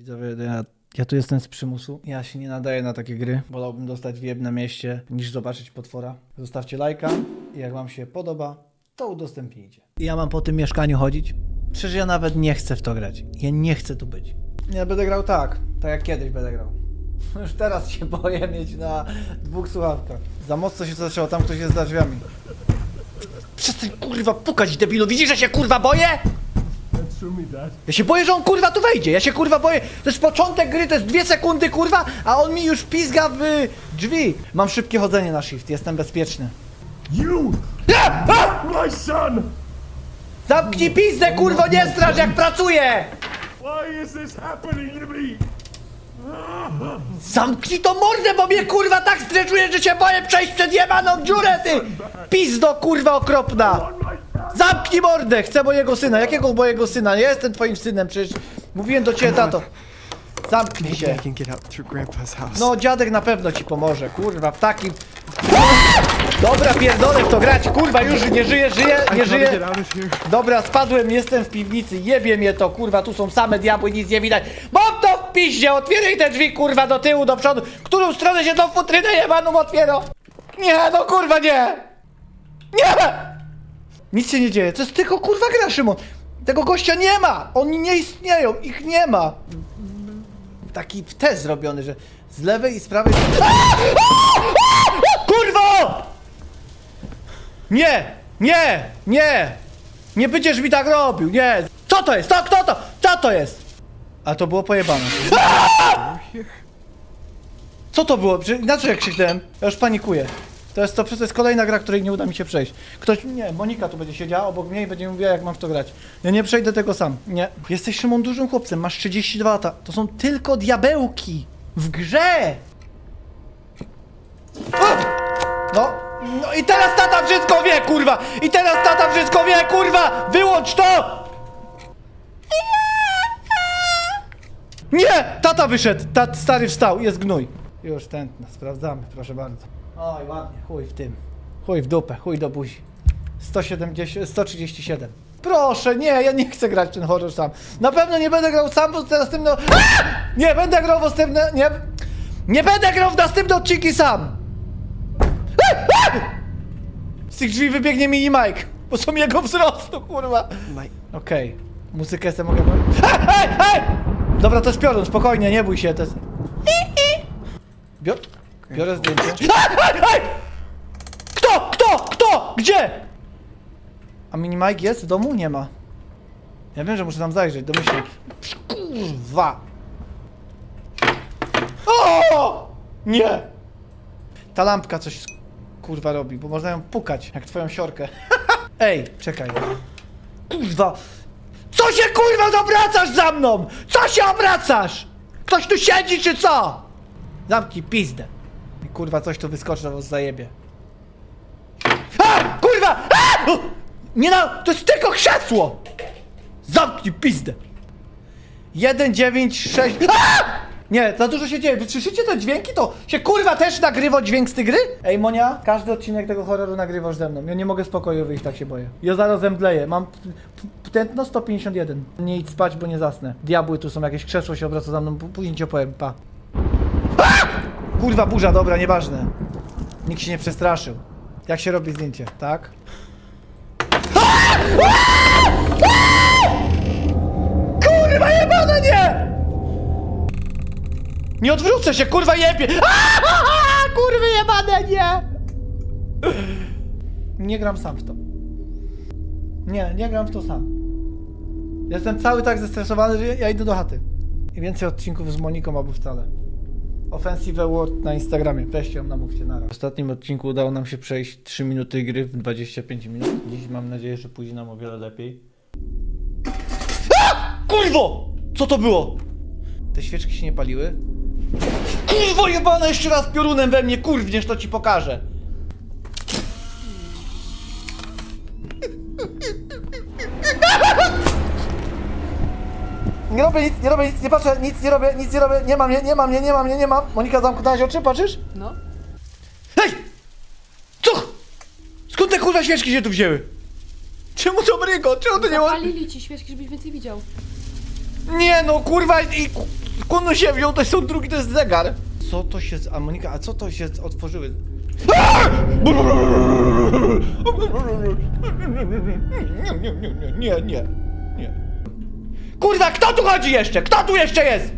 Widzowie, ja, ja tu jestem z przymusu. Ja się nie nadaję na takie gry. Wolałbym dostać w na mieście niż zobaczyć potwora. Zostawcie lajka i jak wam się podoba, to udostępnijcie. I ja mam po tym mieszkaniu chodzić? Przecież ja nawet nie chcę w to grać. Ja nie chcę tu być. Ja będę grał tak, tak jak kiedyś będę grał. Już teraz się boję mieć na dwóch słuchawkach. Za mocno się to zaczęło, tam ktoś jest za drzwiami. Przestań kurwa pukać debilu, widzisz, że się kurwa boję? Ja się boję, że on kurwa tu wejdzie. Ja się kurwa boję. To jest początek gry, to jest dwie sekundy kurwa, a on mi już pizga w y, drzwi. Mam szybkie chodzenie na shift, jestem bezpieczny. You! My son! Zamknij pizdę, kurwo, nie straż jak pracuję! Why is this happening to me? Zamknij to mordę, bo mnie kurwa tak stresuje, że się boję przejść przed jebaną dziurę, ty! Pizdo kurwa okropna! Zamknij mordę! Chcę mojego syna. Jakiego mojego syna? Ja jestem twoim synem, przecież mówiłem do ciebie, tato. Zamknij się. No, dziadek na pewno ci pomoże, kurwa, w takim... Dobra, pierdolę w to grać, kurwa, już nie żyję, żyję, nie żyję. Dobra, spadłem, jestem w piwnicy, jebie mnie to, kurwa, tu są same diabły, nic nie widać. Mam to w piździe, otwieraj te drzwi, kurwa, do tyłu, do przodu. Którą stronę się tą futrynę jebaną otwiera? Nie, no kurwa, nie! Nie! Nic się nie dzieje, to jest tylko kurwa gra, Szymon. Tego gościa nie ma, oni nie istnieją, ich nie ma. Taki test zrobiony, że z lewej i z prawej... Kurwo! Nie! Nie! Nie! Nie będziesz mi tak robił, nie! Co to jest? To, kto to? Co to jest? A to było pojebane. Co to było? Na co jak krzyknąłem? Ja już panikuję. To jest to, to jest kolejna gra, której nie uda mi się przejść. Ktoś, nie, Monika tu będzie siedziała obok mnie i będzie mówiła, jak mam w to grać. Ja nie przejdę tego sam. Nie. Jesteś Szymon dużym chłopcem, masz 32 lata. To są tylko diabełki. W grze! No, no i teraz tata wszystko wie, kurwa! I teraz tata wszystko wie, kurwa! Wyłącz to! Nie! Tata wyszedł! Tat stary wstał, jest gnój. Już tętno, sprawdzamy, proszę bardzo. Oj, ładnie, chuj w tym. Chuj w dupę, chuj do buzi. 170, 137. Proszę, nie, ja nie chcę grać w ten horror sam. Na pewno nie będę grał sam, bo teraz. A! Nie, będę grał w następne... Nie... Nie będę grał w następne odcinki sam! Z tych drzwi wybiegnie mini Mike, bo są jego wzrostu, kurwa. Okej, muzykę sobie mogę... Hej, hej, hej! Dobra, to jest piorun, spokojnie, nie bój się, to jest... Bior... Biorę zdjęcie. Kto? Kto? Kto? Gdzie? A mini Mike jest w domu? Nie ma. Ja wiem, że muszę tam zajrzeć, domyślnie. Kurwa! O! Nie! Ta lampka coś kurwa robi, bo można ją pukać, jak twoją siorkę. Ej, czekaj. Kurwa! Co się kurwa obracasz za mną? Co się obracasz? Ktoś tu siedzi czy co? Zamknij pizdę. I kurwa coś tu wyskoczy, to was zajebie. A! Kurwa! A! O! Nie no, to jest tylko krzesło! Zamknij pizdę. 1, 9, 6... A! Nie, za dużo się dzieje. Wy słyszycie te dźwięki? To się kurwa też nagrywa dźwięk z tej gry? Ej Monia, każdy odcinek tego horroru nagrywasz ze mną. Ja nie mogę spokoju wyjść, tak się boję. Ja zaraz zemdleję. Mam tętno 151. Nie idź spać, bo nie zasnę. Diabły tu są, jakieś krzesło się obraca za mną. Później ci opowiem, pa. A! Kurwa, burza, dobra, nieważne. Nikt się nie przestraszył. Jak się robi zdjęcie, tak? Kurwa jebane, nie! Nie odwrócę się, kurwa jebie! Kurwy jebane, nie! Nie gram sam w to. Nie, nie gram w to sam. Jestem cały tak zestresowany, że ja idę do chaty. I więcej odcinków z Moniką albo wcale. Offensive Award na Instagramie. Weźcie ją, namówcie na W ostatnim odcinku udało nam się przejść 3 minuty gry w 25 minut. Dziś mam nadzieję, że pójdzie nam o wiele lepiej. A! Kurwo! Co to było? Te świeczki się nie paliły? Kurwo jebana jeszcze raz piorunem we mnie, kurwniesz, to ci pokażę. Nie robię nic, nie robię nic, nie patrzę, nic nie robię, nic nie robię, nie mam mnie, nie mam mnie, nie mam mnie, nie mam. Monika zamknęłaś oczy, patrzysz? No. Hej! Co? Skąd te kurwa świeczki się tu wzięły? Czemu to brygo? Czemu to nie ma... Zapalili ci świeczki, żebyś więcej widział. Nie no, kurwa i... ku- Skąd on się wziął? To są drugi, to jest zegar. Co to się... z- A Monika, a co to się z- otworzyły? Nie, nie, nie, nie, nie, nie, nie. Kurwa, kto tu chodzi jeszcze? Kto tu jeszcze jest?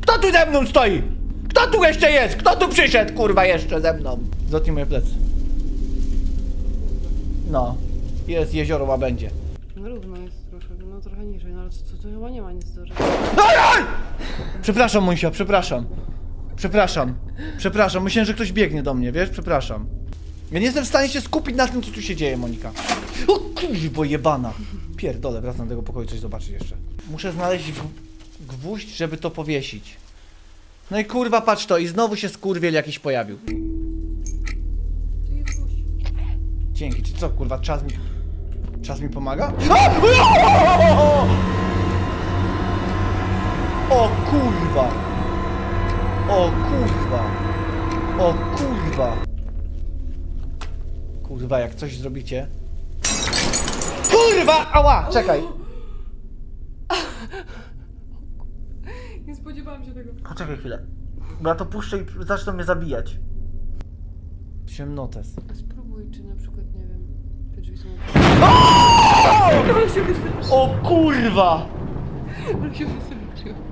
Kto tu ze mną stoi? Kto tu jeszcze jest? Kto tu przyszedł, kurwa, jeszcze ze mną? Zotnij moje plecy. No. Jest jezioro Łabędzie. No równo jest trochę, no trochę niżej, no ale co, co, to chyba nie ma nic dużego. Aj, aj! Przepraszam, Monisia, przepraszam. Przepraszam. Przepraszam, myślałem, że ktoś biegnie do mnie, wiesz? Przepraszam. Ja nie jestem w stanie się skupić na tym, co tu się dzieje, Monika. O kurwa jebana. Pierdolę, wracam do tego pokoju, coś zobaczyć jeszcze. Muszę znaleźć gwóźdź, żeby to powiesić. No i kurwa, patrz to, i znowu się skurwiel jakiś pojawił. Dzięki, czy co, kurwa, czas mi... Czas mi pomaga? O kurwa! O kurwa! O kurwa! Kurwa, jak coś zrobicie... Kurwa! Ała! Czekaj! Nie spodziewałam się tego. Poczekaj chwilę. Bo ja to puszczę i zaczną mnie zabijać. Ciemnotes. A spróbuj, czy na przykład, nie wiem, te drzwi są... O kurwa! Ale się wystraszyłam.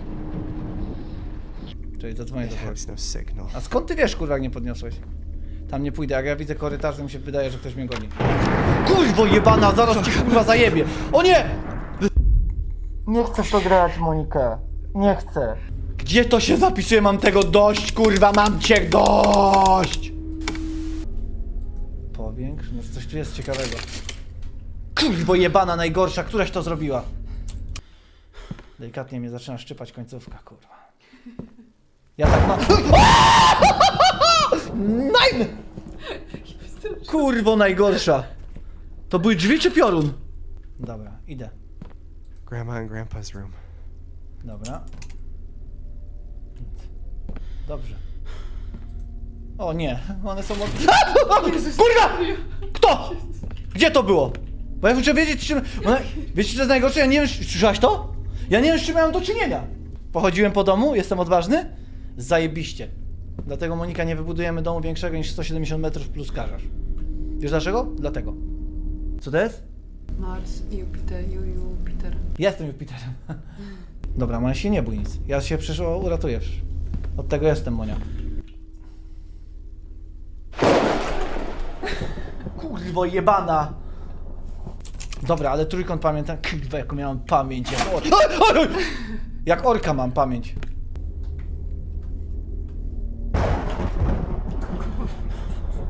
Czekaj, zadzwonię do signal. A skąd ty wiesz, kurwa, jak nie podniosłeś? Tam nie pójdę, jak ja widzę korytarz, to mi się wydaje, że ktoś mnie goni. Kurwo jebana, zaraz ci kurwa zajebie! O nie! Nie chcę w to grać, Monikę. Nie chcę. Gdzie to się zapisuje? Mam tego dość, kurwa, mam cię dość! Powiększ? No coś tu jest ciekawego. Kurwo jebana, najgorsza, któraś to zrobiła? Delikatnie mnie zaczyna szczypać końcówka, kurwa. Ja tak mam... Najm! Kurwo najgorsza. To były drzwi czy piorun? Dobra, idę. Grandma and Grandpa's room. Dobra. Dobrze. O nie, one są od... Kurwa! Kto? Gdzie to było? Bo ja muszę wiedzieć, czym... One... Wiecie, co jest najgorsze? Ja nie wiem, słyszałaś to? Ja nie wiem, z czym miałem do czynienia. Pochodziłem po domu, jestem odważny? Zajebiście. Dlatego, Monika, nie wybudujemy domu większego niż 170 metrów plus karzasz. Wiesz dlaczego? Dlatego. Co to jest? Mars, Jupiter, Ju, Jupiter. Jestem Jupiterem. Dobra, Monia się nie bój nic. Ja się przyszło uratuję. Od tego jestem, Monia. Kurwo jebana! Dobra, ale trójkąt pamiętam. Kurwa, jaką miałem pamięć. Or... Jak orka mam pamięć.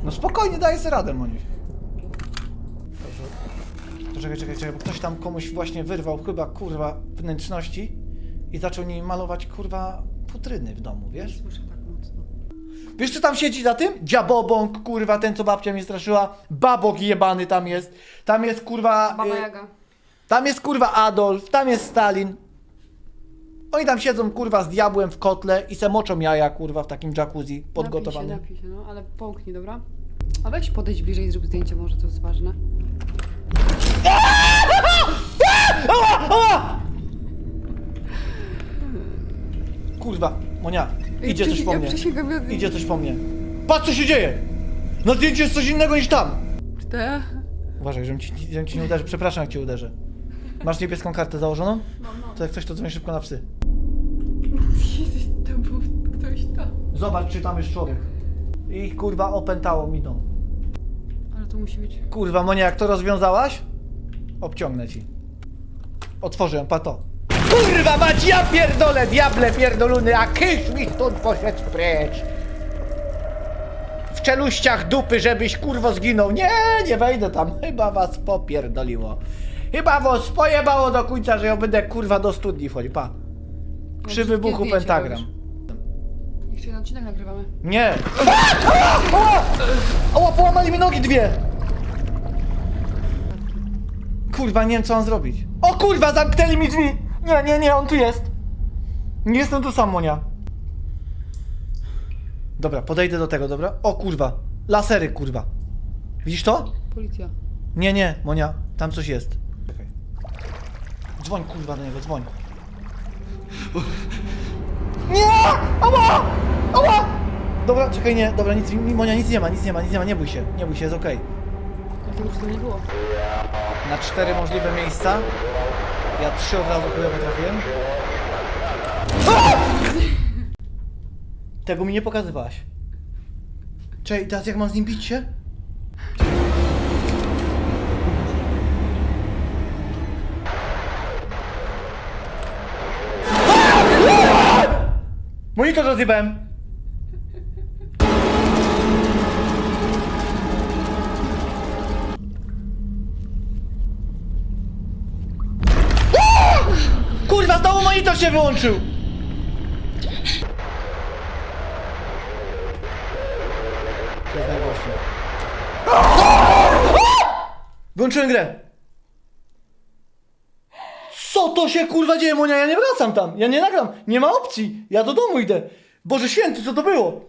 No spokojnie, daję sobie radę, Moniuś. To czekaj, czekaj, czekaj, bo ktoś tam komuś właśnie wyrwał chyba, kurwa, wnętrzności i zaczął nim malować, kurwa, futryny w domu, wiesz? Słyszę tak mocno. Wiesz, co tam siedzi za tym? Dziabobąk, kurwa, ten, co babcia mnie straszyła. Babok jebany tam jest. Tam jest, kurwa... Baba y, Jaga. Tam jest, kurwa, Adolf, tam jest Stalin. Oni tam siedzą, kurwa, z diabłem w kotle i se moczą jaja, kurwa, w takim jacuzzi podgotowanym. Napij się, napij się, no, ale połknij, dobra? A weź podejdź bliżej i zrób zdjęcie, może to jest ważne. Ała! Ała! Kurwa, Monia, idzie coś po ja mnie. Przysięgam, ja... Idzie coś po mnie. Patrz, co się dzieje! Na zdjęciu jest coś innego niż tam! Te? Uważaj, żebym ci, żebym ci nie uderzy. Przepraszam, jak cię uderzę. Masz niebieską kartę założoną? Mam, mam. To jak coś, to dzwoń szybko na psy. Zobacz, czy tam jest człowiek. I kurwa opętało mi dom. Ale to musi być... Kurwa, Monia, jak to rozwiązałaś? Obciągnę ci. Otworzę ją, pato. Kurwa mać, ja pierdolę, diable pierdolony, a kysz mi stąd poszedł precz. W czeluściach dupy, żebyś kurwo zginął. Nie, nie wejdę tam. Chyba was popierdoliło. Chyba was pojebało do końca, że ja będę kurwa do studni wchodził. Pa. Przy wybuchu pentagram. Odcinek nagrywamy. Nie. Ała, połamali mi nogi dwie! Kurwa, nie wiem co mam zrobić. O kurwa, zamknęli mi drzwi! Nie, nie, nie, on tu jest. Nie jestem tu sam, Monia. Dobra, podejdę do tego, dobra? O kurwa, lasery, kurwa. Widzisz to? Policja. Nie, nie, Monia, tam coś jest. Czekaj. Dzwoń, kurwa, do niego, dzwoń. Ała! Ała! Ała! Dobra, czekaj, nie, dobra, nic, Monia, nic nie ma, nic nie ma, nic nie ma, nie bój się, nie bój się, jest okej. Już to nie było. Na cztery możliwe miejsca. Ja trzy od razu chyba potrafiłem. A! Tego mi nie pokazywałaś. Czekaj, teraz jak mam z nim bić się? Monitor rozjebałem! Kurwa, znowu monitor się wyłączył! To jest grę. Co to się kurwa dzieje, Monia? Ja nie wracam tam. Ja nie nagram. Nie ma opcji. Ja do domu idę. Boże święty, co to było?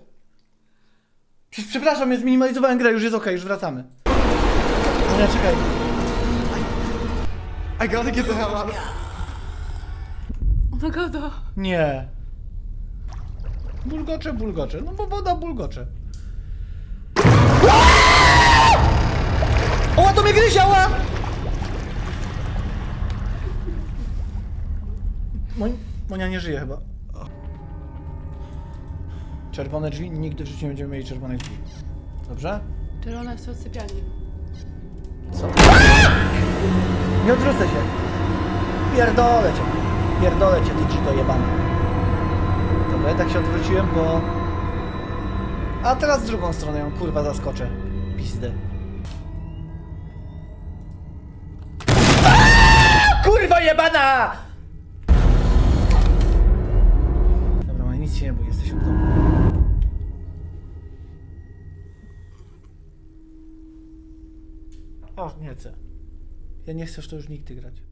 Przecież przepraszam, ja zminimalizowałem grę, już jest okej, już wracamy. Monia, czekaj. I gotta get the hell out of Ona gada. Nie. Bulgocze, bulgocze. No bo woda bulgocze. Oła, to mnie gryziała! Moń, Monia nie żyje chyba. Czerwone drzwi? Nigdy w życiu nie będziemy mieli czerwonych drzwi. Dobrze? Czerwona jest od sypialni. Co? Nie odwrócę się. Pierdolę cię. Pierdolę cię, ty dziko jebany. Dobra, ja tak się odwróciłem, bo... A teraz w drugą stronę ją kurwa zaskoczę. Pizdę. Kurwa jebana! O, nie chcę. Ja nie chcę w to już nigdy grać.